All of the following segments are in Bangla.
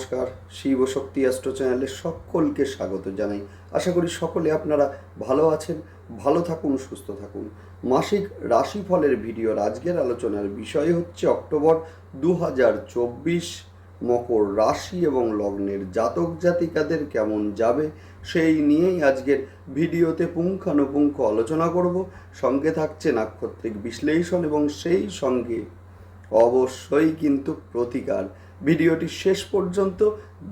নমস্কার, শিব শক্তি অ্যাস্ট্রো চ্যানেলে সকলকে স্বাগত জানাই। আশা করি সকলে আপনারা ভালো আছেন, ভালো থাকুন, সুস্থ থাকুন। মাসিক রাশিফলের ভিডিওর আজকের আলোচনার বিষয় হচ্ছে অক্টোবর দু হাজার চব্বিশ। মকর রাশি এবং লগ্নের জাতক জাতিকাদের কেমন যাবে, সেই নিয়েই আজকের ভিডিওতে পুঙ্খানুপুঙ্খ আলোচনা করব। সঙ্গে থাকছে নাক্ষত্রিক বিশ্লেষণ এবং সেই সঙ্গে অবশ্যই কিন্তু প্রতিকার। ভিডিওটি শেষ পর্যন্ত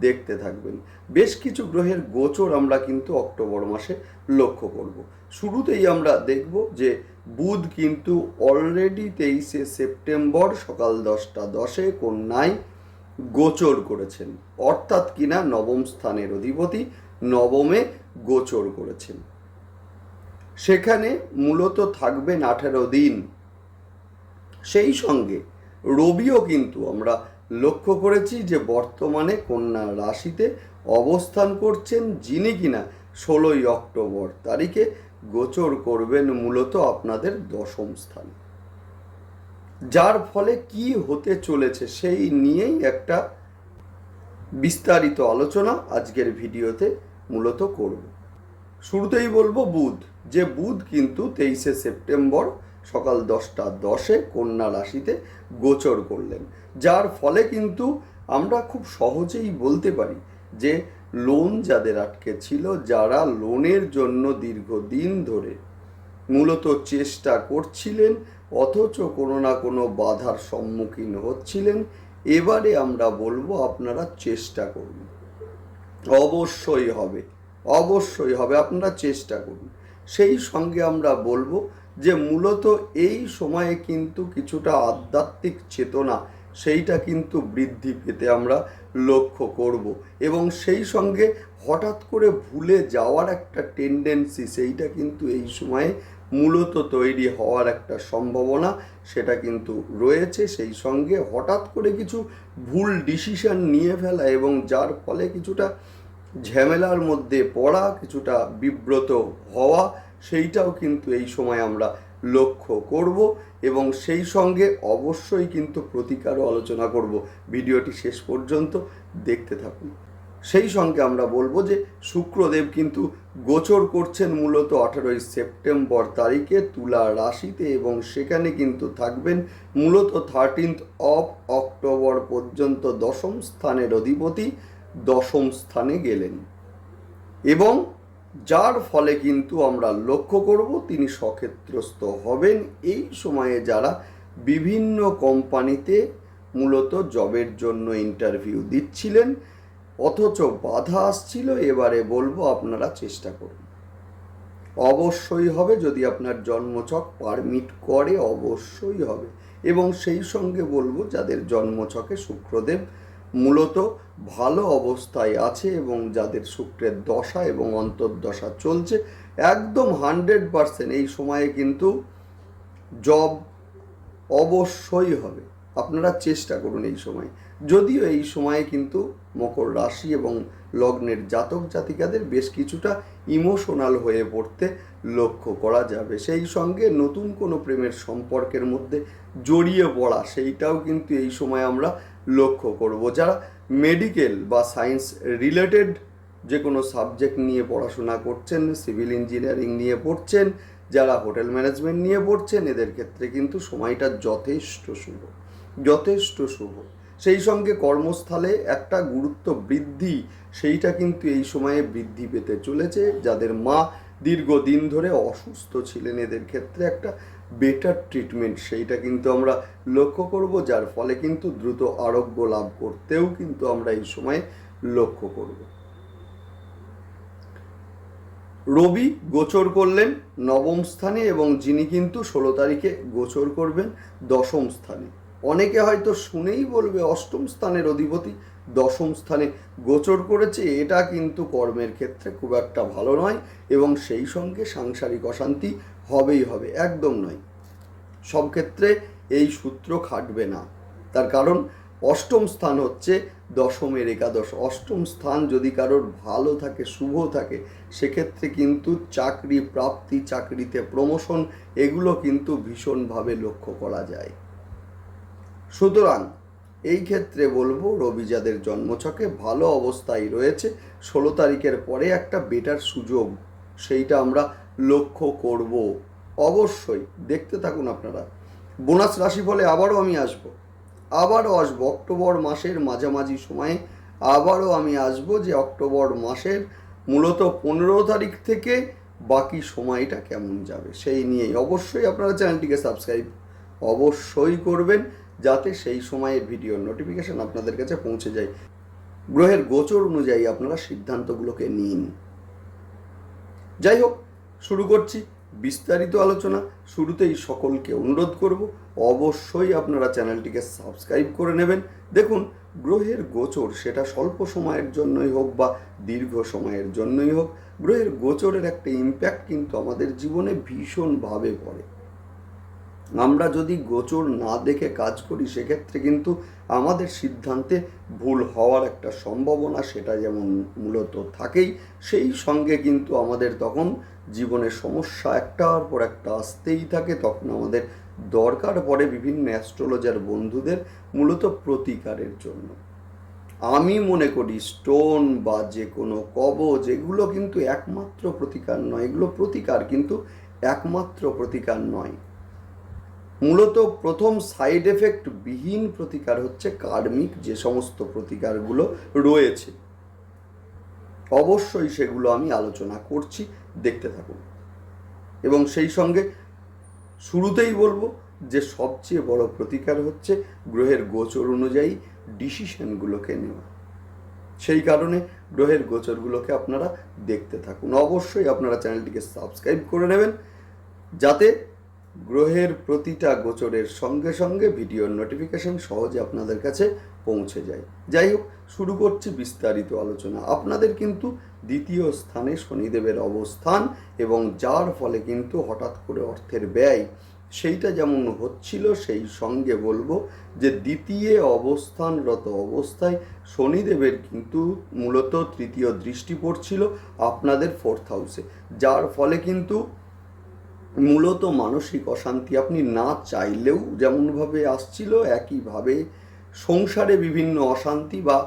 দেখতে থাকবেন। বেশ কিছু গ্রহের গোচর আমরা কিন্তু অক্টোবর মাসে লক্ষ্য করব। শুরুতেই আমরা দেখব যে বুধ কিন্তু অলরেডি তেইশে সেপ্টেম্বর সকাল দশটা দশে কন্যায় গোচর করেছেন। অর্থাৎ কিনা নবম স্থানের অধিপতি নবমে গোচর করেছেন। সেখানে মূলত থাকবেন আঠেরো দিন। সেই সঙ্গে রবিও কিন্তু আমরা লক্ষ্য করেছি যে বর্তমানে কন্যা রাশিতে অবস্থান করছেন যিনি কিনা ষোলোই অক্টোবর তারিখে গোচর করবেন মূলত আপনাদের দশম স্থানে। যার ফলে কি হতে চলেছে সেই নিয়েই একটা বিস্তারিত আলোচনা আজকের ভিডিওতে মূলত করব। শুরুতেই বলব বুধ। যে বুধ কিন্তু তেইশে সেপ্টেম্বর সকাল দশটা দশে কন্যা রাশিতে গোচর করলেন। যার ফলে কিন্তু আমরা খুব সহজেই বলতে পারি যে লোন যাদের আটকে ছিল, যারা লোনের জন্য দীর্ঘদিন ধরে মূলত চেষ্টা করছিলেন, অথচ কোনো না কোনো বাধার সম্মুখীন হচ্ছিলেন, এবারে আমরা বলব আপনারা চেষ্টা করুন। অবশ্যই হবে অবশ্যই হবে, আপনারা চেষ্টা করুন। সেই সঙ্গে আমরা বলব যে মূলত এই সময়ে কিন্তু কিছুটা আধ্যাত্মিক চেতনা সেইটা কিন্তু বৃদ্ধি পেতে আমরা লক্ষ্য করব। এবং সেই সঙ্গে হঠাৎ করে ভুলে যাওয়ার একটা টেন্ডেন্সি সেইটা কিন্তু এই সময়ে মূলত তৈরি হওয়ার একটা সম্ভাবনা সেটা কিন্তু রয়েছে। সেই সঙ্গে হঠাৎ করে কিছু ভুল ডিসিশন নিয়ে ফেলা এবং যার ফলে কিছুটা ঝামেলার মধ্যে পড়া, কিছুটা বিব্রত হওয়া সেইটাও কিন্তু এই সময় আমরা লক্ষ্য করব এবং সেই সঙ্গে অবশ্যই কিন্তু প্রতিকারও আলোচনা করব। ভিডিওটি শেষ পর্যন্ত দেখতে থাকুন। সেই সঙ্গে আমরা বলব যে শুক্রদেব কিন্তু গোচর করছেন মূলত আঠেরোই সেপ্টেম্বর তারিখে তুলা রাশিতে এবং সেখানে কিন্তু থাকবেন মূলত থার্টিন্থ অফ অক্টোবর পর্যন্ত দশম স্থানের অধিপতি দশম স্থানে গেলেন। এবং যার ফলে কিন্তু আমরা লক্ষ্য করব তিনি সক্ষেত্রস্থ হবেন। এই সময়ে যারা বিভিন্ন কোম্পানিতে মূলত জবের জন্য ইন্টারভিউ দিচ্ছিলেন, অথচ বাধা আসছিল, এবারে বলব আপনারা চেষ্টা করুন। অবশ্যই হবে, যদি আপনার জন্মছক পারমিট করে, অবশ্যই হবে। এবং সেই সঙ্গে বলব, যাদের জন্মছকে শুক্রদেব মূলত ভালো অবস্থায় আছে এবং যাদের শুক্রের দশা এবং অন্তর্দশা চলছে, একদম হান্ড্রেড পারসেন্ট এই সময়ে কিন্তু জব অবশ্যই হবে। আপনারা চেষ্টা করুন এই সময়। যদিও এই সময়ে কিন্তু মকর রাশি এবং লগ্নের জাতক জাতিকাদের বেশ কিছুটা ইমোশনাল হয়ে পড়তে লক্ষ্য করা যাবে। সেই সঙ্গে নতুন কোনো প্রেমের সম্পর্কের মধ্যে জড়িয়ে পড়া, সেইটাও কিন্তু এই সময় আমরা লক্ষ্য করব। যারা মেডিকেল বা সায়েন্স রিলেটেড যে কোনো সাবজেক্ট নিয়ে পড়াশোনা করছেন, সিভিল ইঞ্জিনিয়ারিং নিয়ে পড়ছেন, যারা হোটেল ম্যানেজমেন্ট নিয়ে পড়ছেন, এদের ক্ষেত্রে কিন্তু সময়টা যথেষ্ট শুভ যথেষ্ট শুভ। সেই সঙ্গে কর্মস্থলে একটা গুরুত্ব বৃদ্ধি, সেইটা কিন্তু এই সময়ে বৃদ্ধি পেতে চলেছে। যাদের মা দীর্ঘদিন ধরে অসুস্থ ছিলেন, এদের ক্ষেত্রে একটা বেটার ট্রিটমেন্ট সেইটা কিন্তু আমরা লক্ষ্য করব, যার ফলে কিন্তু দ্রুত আরোগ্য লাভ করতেও কিন্তু আমরা এই সময়ে লক্ষ্য করব। রবি গোচর করলেন নবম স্থানে এবং যিনি কিন্তু ষোলো তারিখে গোচর করবেন দশম স্থানে। অনেকে হয়তো শুনেই বলবে অষ্টম স্থানের অধিপতি দশম স্থানে গোচর করেছে, এটা কিন্তু কর্মের ক্ষেত্রে খুব একটা ভালো নয় এবং সেই সঙ্গে সাংসারিক অশান্তি হবেই হবে, একদম নয়। সব ক্ষেত্রে এই সূত্র খাটবে না। তার কারণ অষ্টম স্থান হচ্ছে দশমের একাদশ। অষ্টম স্থান যদি কারোর ভালো থাকে, শুভ থাকে, সেক্ষেত্রে কিন্তু চাকরি প্রাপ্তি, চাকরিতে প্রমোশন, এগুলো কিন্তু ভীষণভাবে লক্ষ্য করা যায়। সুতরাং এই ক্ষেত্রে বলব, রবি যাদের জন্মছকে ভালো অবস্থায় রয়েছে, ষোলো তারিখের পরে একটা বেটার সুযোগ, সেইটা আমরা লক্ষ্য করব। অবশ্যই দেখতে থাকুন আপনারা। বোনাস রাশি ফলে আবারও আমি আসব। আবারও আসব অক্টোবর মাসের মাঝামাঝি সময়ে। আবারও আমি আসব যে অক্টোবর মাসের মূলত পনেরো তারিখ থেকে বাকি সময়টা কেমন যাবে, সেই নিয়েই অবশ্যই আপনারা চ্যানেলটিকে সাবস্ক্রাইব অবশ্যই করবেন। যাতে সেই সময়ের ভিডিওর নোটিফিকেশন আপনাদের কাছে পৌঁছে যায়। গ্রহের গোচর অনুযায়ী আপনারা সিদ্ধান্তগুলোকে নিন। যাই হোক শুরু করছি বিস্তারিত আলোচনা। শুরুতেই সকলকে অনুরোধ করব, অবশ্যই আপনারা চ্যানেলটিকে সাবস্ক্রাইব করে নেবেন। দেখুন, গ্রহের গোচর সেটা স্বল্প সময়ের জন্যই হোক বা দীর্ঘ সময়ের জন্যই হোক, গ্রহের গোচরের একটা ইম্প্যাক্ট কিন্তু আমাদের জীবনে ভীষণভাবে পড়ে। আমরা যদি গোচর না দেখে কাজ করি, সেক্ষেত্রে কিন্তু আমাদের সিদ্ধান্তে ভুল হওয়ার একটা সম্ভাবনা সেটা যেমন মূলত থাকেই, সেই সঙ্গে কিন্তু আমাদের তখন জীবনে সমস্যা একটার পর একটা আসতেই থাকে। তখন আমাদের দরকার পড়ে বিভিন্ন অ্যাস্ট্রোলজার বন্ধুদের মূলত প্রতিকারের জন্য। আমি মনে করি স্টোন বা যে কোনো কবচ এগুলো কিন্তু একমাত্র প্রতিকার নয়। এগুলো প্রতিকার কিন্তু একমাত্র প্রতিকার নয়। মূলত প্রথম সাইড এফেক্ট বিহীন প্রতিকার হচ্ছে কার্মিক যে সমস্ত প্রতিকারগুলো রয়েছে। অবশ্যই সেগুলো আমি আলোচনা করছি, দেখতে থাকুন। এবং সেই সঙ্গে শুরুতেই বলব যে সবচেয়ে বড় প্রতিকার হচ্ছে গ্রহের গোচর অনুযায়ী ডিসিশনগুলোকে নেওয়া। সেই কারণে গ্রহের গোচরগুলোকে আপনারা দেখতে থাকুন। অবশ্যই আপনারা চ্যানেলটিকে সাবস্ক্রাইব করে নেবেন, যাতে গ্রহের প্রতিটা গোচরের সঙ্গে সঙ্গে ভিডিওর নোটিফিকেশন সহজে আপনাদের কাছে পৌঁছে যায়। যাই হোক, শুরু করছি বিস্তারিত আলোচনা। আপনাদের কিন্তু দ্বিতীয় স্থানে শনিদেবের অবস্থান এবং যার ফলে কিন্তু হঠাৎ করে অর্থের ব্যয় সেইটা যেমন হচ্ছিল, সেই সঙ্গে বলব যে দ্বিতীয় অবস্থানরত অবস্থায় শনিদেবের কিন্তু মূলত তৃতীয় দৃষ্টি পড়ছিল আপনাদের ফোর্থ হাউসে যার ফলে কিন্তু মূলত মানসিক অশান্তি আপনি না চাইলেও যেমনভাবে আসছিল, একইভাবে সংসারে বিভিন্ন অশান্তি বা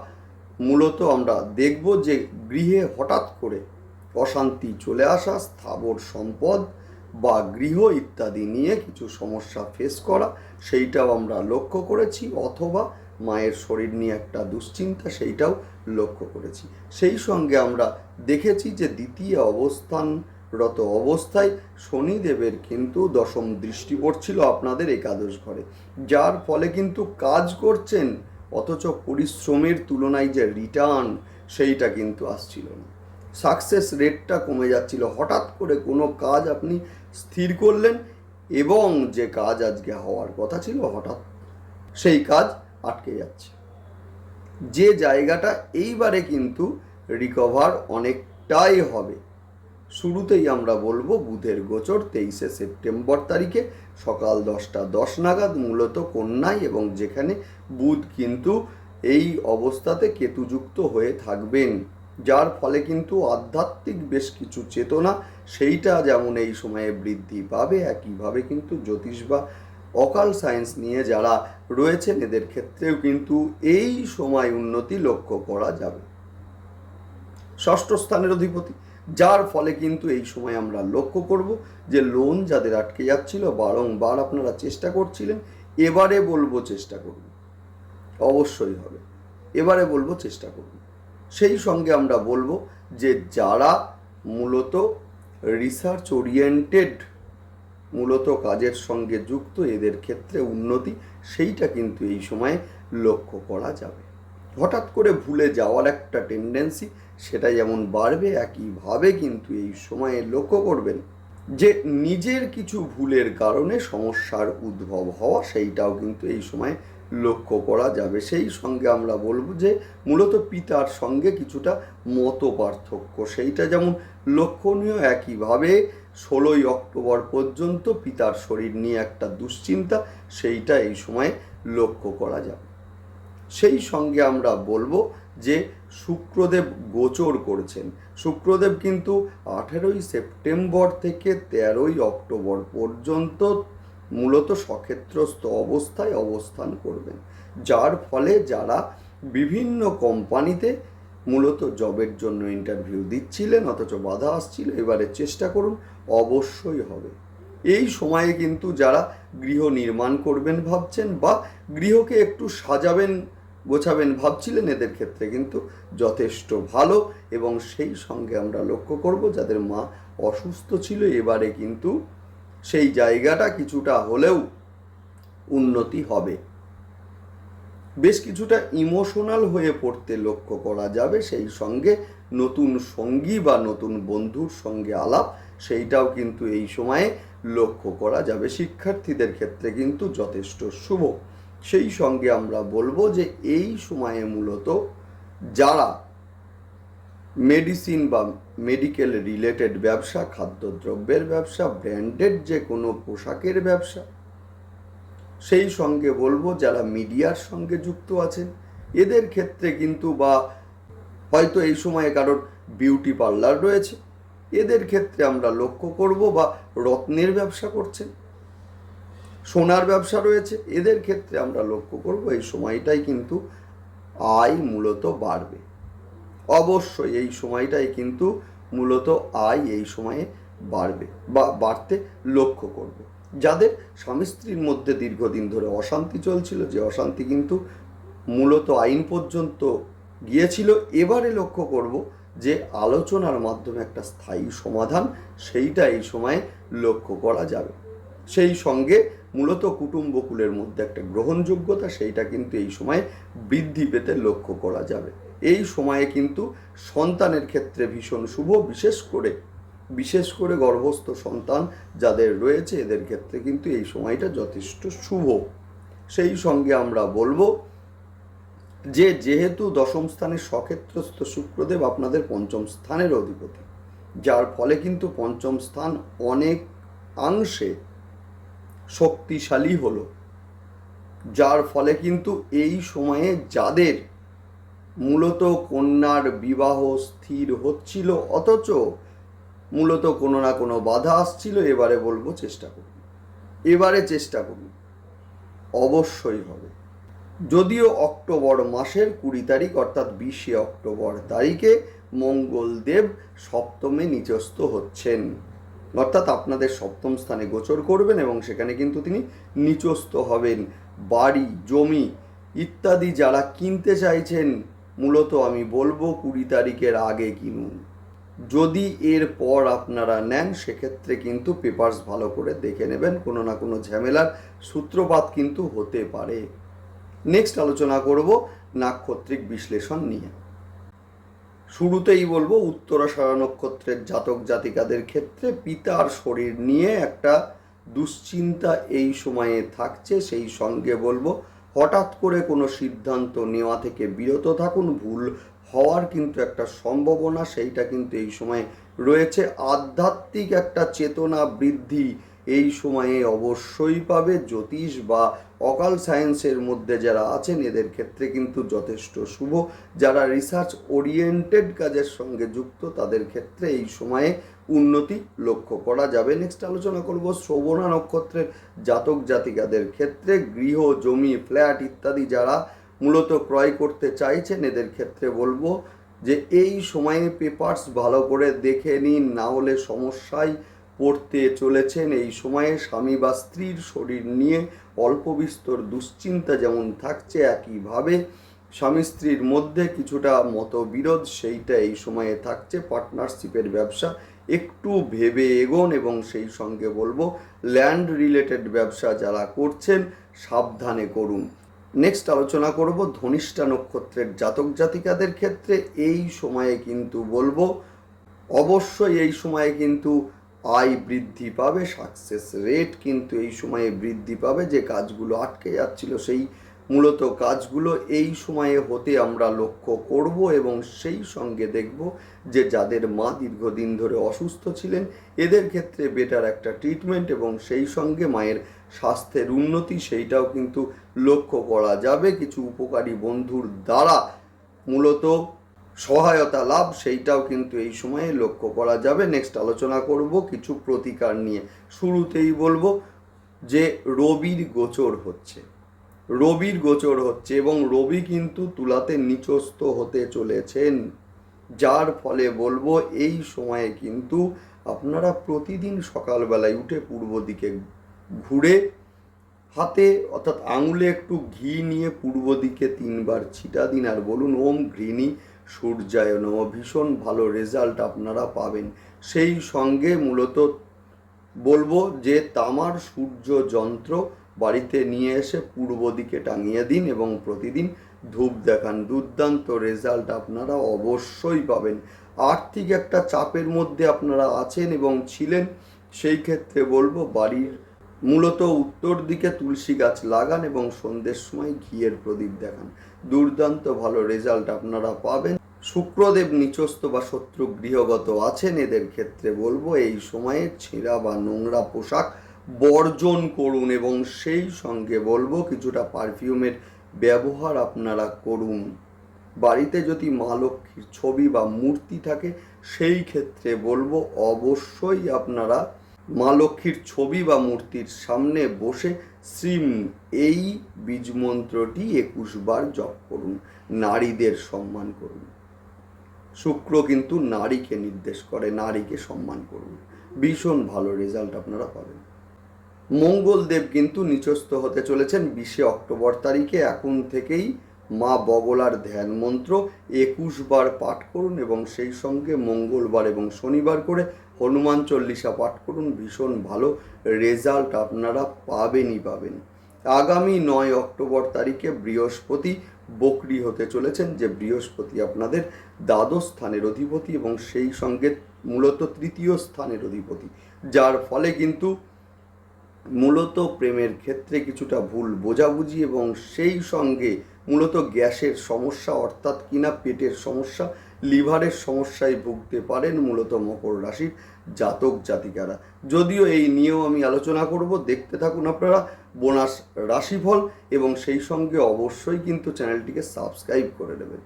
মূলত আমরা দেখব যে গৃহে হঠাৎ করে অশান্তি চলে আসা, স্থাবর সম্পদ বা গৃহ ইত্যাদি নিয়ে কিছু সমস্যা ফেস করা, সেইটাও আমরা লক্ষ্য করেছি, অথবা মায়ের শরীর নিয়ে একটা দুশ্চিন্তা সেইটাও লক্ষ্য করেছি। সেই সঙ্গে আমরা দেখেছি যে দ্বিতীয় অবস্থানরত অবস্থায় শনিদেবের কিন্তু দশম দৃষ্টি পড়ছিল আপনাদের একাদশ ঘরে। যার ফলে কিন্তু কাজ করছেন, অথচ পরিশ্রমের তুলনায় যে রিটার্ন সেইটা কিন্তু আসছিল না। সাকসেস রেটটা কমে যাচ্ছিল। হঠাৎ করে কোনো কাজ আপনি স্থির করলেন এবং যে কাজ আজকে হওয়ার কথা ছিল, হঠাৎ সেই কাজ আটকে যাচ্ছে। যে জায়গাটা এইবারে কিন্তু রিকভার অনেকটাই হবে। শুরুতেই আমরা বলব বুধের গোচর তেইশে সেপ্টেম্বর তারিখে সকাল দশটা দশ নাগাদ মূলত কন্যায় এবং যেখানে বুধ কিন্তু এই অবস্থাতে কেতুযুক্ত হয়ে থাকবেন। যার ফলে কিন্তু আধ্যাত্মিক বেশ কিছু চেতনা সেইটা যেমন এই সময়ে বৃদ্ধি পাবে, একইভাবে কিন্তু জ্যোতিষ বা অকাল সায়েন্স নিয়ে যারা রয়েছেন এদের ক্ষেত্রেও কিন্তু এই সময় উন্নতি লক্ষ্য করা যাবে। ষষ্ঠ স্থানের অধিপতি যার ফলে কিন্তু এই সময় আমরা লক্ষ্য করব যে লোন যাদের আটকে যাচ্ছিল, বারংবার আপনারা চেষ্টা করছিলেন, এবারে বলব চেষ্টা করুন। অবশ্যই হবে। এবারে বলব চেষ্টা করুন। সেই সঙ্গে আমরা বলব যে যারা মূলত রিসার্চ ওরিয়েন্টেড মূলত কাজের সঙ্গে যুক্ত, এদের ক্ষেত্রে উন্নতি, সেইটা কিন্তু এই সময়ে লক্ষ্য করা যাবে। হঠাৎ করে ভুলে যাওয়ার একটা টেন্ডেন্সি সেটা যেমন বাড়বে, একইভাবে কিন্তু এই সময়ে লক্ষ্য করবেন যে নিজের কিছু ভুলের কারণে সমস্যার উদ্ভব হওয়া, সেইটাও কিন্তু এই সময় লক্ষ্য করা যাবে। সেই সঙ্গে আমরা বলব যে মূলত পিতার সঙ্গে কিছুটা মত পার্থক্য সেইটা যেমন লক্ষণীয়, একইভাবে ষোলোই অক্টোবর পর্যন্ত পিতার শরীর নিয়ে একটা দুশ্চিন্তা, সেইটা এই সময়ে লক্ষ্য করা যাবে। সেই সঙ্গে আমরা বলব যে শুক্রদেব গোচর করেছেন। শুক্রদেব কিন্তু আঠেরোই সেপ্টেম্বর থেকে তেরোই অক্টোবর পর্যন্ত মূলত সক্ষেত্রস্থ অবস্থায় অবস্থান করবেন। যার ফলে যারা বিভিন্ন কোম্পানিতে মূলত জবের জন্য ইন্টারভিউ দিচ্ছিলেন অথচ বাধা আসছিল, এবারে চেষ্টা করুন, অবশ্যই হবে। এই সময়ে কিন্তু যারা গৃহ নির্মাণ করবেন ভাবছেন বা গৃহকে একটু সাজাবেন গোছাবেন ভাবছিলেন এদের ক্ষেত্রে, কিন্তু যথেষ্ট ভালো এবং সেই সঙ্গে আমরা লক্ষ্য করব যাদের মা অসুস্থ ছিল এবারে কিন্তু সেই জায়গাটা কিছুটা হলেও উন্নতি হবে। বেশ কিছুটা ইমোশনাল হয়ে পড়তে লক্ষ্য করা যাবে, সেই সঙ্গে নতুন সঙ্গী বা নতুন বন্ধুর সঙ্গে আলাপ, সেইটাও কিন্তু এই সময়ে লক্ষ্য করা যাবে। শিক্ষার্থীদের ক্ষেত্রে কিন্তু যথেষ্ট শুভ। সেই সঙ্গে আমরা বলব যে এই সময়ে মূলত যারা মেডিসিন বা মেডিকেল রিলেটেড ব্যবসা, খাদ্যদ্রব্যের ব্যবসা ব্র্যান্ডেড যে কোনো পোশাকের ব্যবসা, সেই সঙ্গে বলব যারা মিডিয়ার সঙ্গে যুক্ত আছেন, এদের ক্ষেত্রে কিন্তু বা হয়তো এই সময়ে কারোর বিউটি পার্লার রয়েছে, এদের ক্ষেত্রে আমরা লক্ষ্য করব বা রত্নের ব্যবসা করছেন। সোনার ব্যবসা রয়েছে, এদের ক্ষেত্রে আমরা লক্ষ্য করব এই সময়টাই কিন্তু আয় মূলত বাড়বে। অবশ্যই এই সময়টাই কিন্তু মূলত আয় এই সময়ে বাড়বে বা বাড়তে লক্ষ্য করব। যাদের স্বামী স্ত্রীর মধ্যে দীর্ঘদিন ধরে অশান্তি চলছিল, যে অশান্তি কিন্তু মূলত আইন পর্যন্ত গিয়েছিল, এবারে লক্ষ্য করব যে আলোচনার মাধ্যমে একটা স্থায়ী সমাধান সেইটা এই সময়ে লক্ষ্য করা যাবে। সেই সঙ্গে মূলত কুটুম্বকুলের মধ্যে একটা গ্রহণযোগ্যতা, সেইটা কিন্তু এই সময়ে বৃদ্ধি পেতে লক্ষ্য করা যাবে। এই সময়ে কিন্তু সন্তানের ক্ষেত্রে ভীষণ শুভ, বিশেষ করে বিশেষ করে গর্ভস্থ সন্তান যাদের রয়েছে, এদের ক্ষেত্রে কিন্তু এই সময়টা যথেষ্ট শুভ। সেই সঙ্গে আমরা বলব যে, যেহেতু দশম স্থানের সক্ষেত্রস্থ শুক্রদেব আপনাদের পঞ্চম স্থানের অধিপতি, যার ফলে কিন্তু পঞ্চম স্থান অনেক অংশে শক্তিশালী হলো। যার ফলে কিন্তু এই সময়ে যাদের মূলত কন্যার বিবাহ স্থির হচ্ছিল, অথচ মূলত কোনো না কোনো বাধা আসছিল, এবারে বলব চেষ্টা করুন। এবারে চেষ্টা করুন। অবশ্যই হবে। যদিও অক্টোবর মাসের কুড়ি তারিখ, অর্থাৎ বিশে অক্টোবর তারিখে মঙ্গলদেব সপ্তমে নিচস্থ হচ্ছেন। অর্থাৎ আপনাদের সপ্তম স্থানে গোচর করবেন এবং সেখানে কিন্তু তিনি নিচস্থ হবেন। বাড়ি, জমি ইত্যাদি যারা কিনতে চাইছেন, মূলত আমি বলব কুড়ি তারিখের আগে কিনুন। যদি এর পর আপনারা নেন, সেক্ষেত্রে কিন্তু পেপারস ভালো করে দেখে নেবেন, কোনো না কোনো ঝামেলার সূত্রপাত কিন্তু হতে পারে। নেক্সট আলোচনা করব নাক্ষত্রিক বিশ্লেষণ নিয়ে। শুরুতেই বলব উত্তরাষাঢ়া নক্ষত্রের জাতক জাতিকাদের ক্ষেত্রে পিতার শরীর নিয়ে একটা দুশ্চিন্তা এই সময়ে থাকছে। সেই সঙ্গে বলব হঠাৎ করে কোনো সিদ্ধান্ত নেওয়া থেকে বিরত থাকুন। ভুল হওয়ার কিন্তু একটা সম্ভাবনা, সেইটা কিন্তু এই সময়ে রয়েছে। আধ্যাত্মিক একটা চেতনা বৃদ্ধি এই সময়ে অবশ্যই পাবে জ্যোতিষ বা অকাল সায়েন্সের মধ্যে যারা আছেন, এদের ক্ষেত্রে কিন্তু যথেষ্ট শুভ। যারা রিসার্চ ওরিয়েন্টেড কাজের সঙ্গে যুক্ত, তাদের ক্ষেত্রে এই সময়ে উন্নতি লক্ষ্য করা যাবে। নেক্সট আলোচনা করব শ্রবণা নক্ষত্রের জাতক জাতিকাদের ক্ষেত্রে। গৃহ, জমি ফ্ল্যাট ইত্যাদি যারা মূলত ক্রয় করতে চাইছেন, এদের ক্ষেত্রে বলব যে এই সময়ে পেপার্স ভালো করে দেখে নিন, না হলে সমস্যায় পড়তে চলেছেন। এই সময়ে স্বামী বা স্ত্রীর শরীর নিয়ে অল্প বিস্তর দুশ্চিন্তা যেমন থাকছে, একইভাবে স্বামী স্ত্রীর মধ্যে কিছুটা মতবিরোধ সেইটা এই সময়ে থাকছে। পার্টনারশিপের ব্যবসা একটু ভেবে এগোন এবং সেই সঙ্গে বলব, ল্যান্ড রিলেটেড ব্যবসা যারা করছেন সাবধানে করুন। নেক্সট আলোচনা করব ধনিষ্ঠা নক্ষত্রের জাতক জাতিকাদের ক্ষেত্রে। এই সময়ে কিন্তু বলব, অবশ্যই এই সময়ে কিন্তু আয় বৃদ্ধি পাবে সাকসেস রেট কিন্তু এই সময়ে বৃদ্ধি পাবে। যে কাজগুলো আটকে যাচ্ছিল সেই মূলত কাজগুলো এই সময়ে হতে আমরা লক্ষ্য করব এবং সেই সঙ্গে দেখব যে যাদের মা দীর্ঘদিন ধরে অসুস্থ ছিলেন, এদের ক্ষেত্রে বেটার একটা ট্রিটমেন্ট এবং সেই সঙ্গে মায়ের স্বাস্থ্যের উন্নতি সেইটাও কিন্তু লক্ষ্য করা যাবে। কিছু উপকারী বন্ধুর দ্বারা মূলত সহায়তা লাভ, সেইটাও কিন্তু এই সময়ে লক্ষ্য করা যাবে। নেক্সট আলোচনা করব কিছু প্রতিকার নিয়ে। শুরুতেই বলব যে রবির গোচর হচ্ছে। রবির গোচর হচ্ছে এবং রবি কিন্তু তুলাতে নিচস্থ হতে চলেছেন। যার ফলে বলব এই সময়ে কিন্তু আপনারা প্রতিদিন সকালবেলায় উঠে পূর্ব দিকে ঘুরে হাতে অর্থাৎ আঙুলে একটু ঘি নিয়ে পূর্ব দিকে তিনবার ছিটা দিন। আর বলুন, ওম ঘৃণী সূর্যায় নম। ভীষণ ভালো রেজাল্ট আপনারা পাবেন। সেই সঙ্গে মূলত বলব যে তামার সূর্য যন্ত্র বাড়িতে নিয়ে এসে পূর্ব দিকে টাঙিয়ে দিন এবং প্রতিদিন ধূপ দেখান। দুর্দান্ত রেজাল্ট আপনারা অবশ্যই পাবেন। আর্থিক একটা চাপের মধ্যে আপনারা আছেন এবং ছিলেন, সেই ক্ষেত্রে বলব বাড়ির মূলত উত্তর দিকে তুলসী গাছ লাগান এবং সন্ধ্যের সময় ঘিয়ের প্রদীপ দেখান। দুর্দান্ত ভালো রেজাল্ট আপনারা পাবেন। শুক্রদেব নিচস্থ বা শত্রু গৃহগত আছেন, এদের ক্ষেত্রে বলব এই সময়ে ছেঁড়া বা নোংরা পোশাক বর্জন করুন এবং সেই সঙ্গে বলব কিছুটা পারফিউমের ব্যবহার আপনারা করুন। বাড়িতে যদি মা লক্ষ্মীর ছবি বা মূর্তি থাকে, সেই ক্ষেত্রে বলব অবশ্যই আপনারা মা লক্ষ্মীর ছবি বা মূর্তির সামনে বসে শ্রীম, এই বীজ মন্ত্রটি একুশ বার জপ করুন, নারীদের সম্মান করুন। শুক্র কিন্তু নারীকে নির্দেশ করে, নারীকে সম্মান করুন। ভীষণ ভালো রেজাল্ট আপনারা পাবেন। মঙ্গলদেব কিন্তু নিচস্থ হতে চলেছেন বিশে অক্টোবর তারিখে। এখন থেকেই মা বগলার ধ্যান মন্ত্র একুশ বার পাঠ করুন এবং সেই সঙ্গে মঙ্গলবার এবং শনিবার করে হনুমান চল্লিশা পাঠ করুন, ভীষণ ভালো রেজাল্ট আপনারা পাবেনই পাবেন। আগামী নয় অক্টোবর তারিখে বৃহস্পতি বকরি হতে চলেছেন, যে বৃহস্পতি আপনাদের দ্বাদশ স্থানের অধিপতি এবং সেই সঙ্গে মূলত তৃতীয় স্থানের অধিপতি। যার ফলে কিন্তু মূলত প্রেমের ক্ষেত্রে কিছুটা ভুল বোঝাবুঝি এবং সেই সঙ্গে মূলত গ্যাসের সমস্যা অর্থাৎ কিনা পেটের সমস্যা লিভারের সমস্যায় ভুগতে পারেন মূলত মকর রাশির জাতক জাতিকারা। যদিও এই নিয়েও আমি আলোচনা করব, দেখতে থাকুন আপনারা বোনাস রাশিফল এবং সেই সঙ্গে অবশ্যই কিন্তু চ্যানেলটিকে সাবস্ক্রাইব করে নেবেন।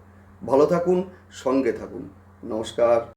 ভালো থাকুন, সঙ্গে থাকুন। নমস্কার।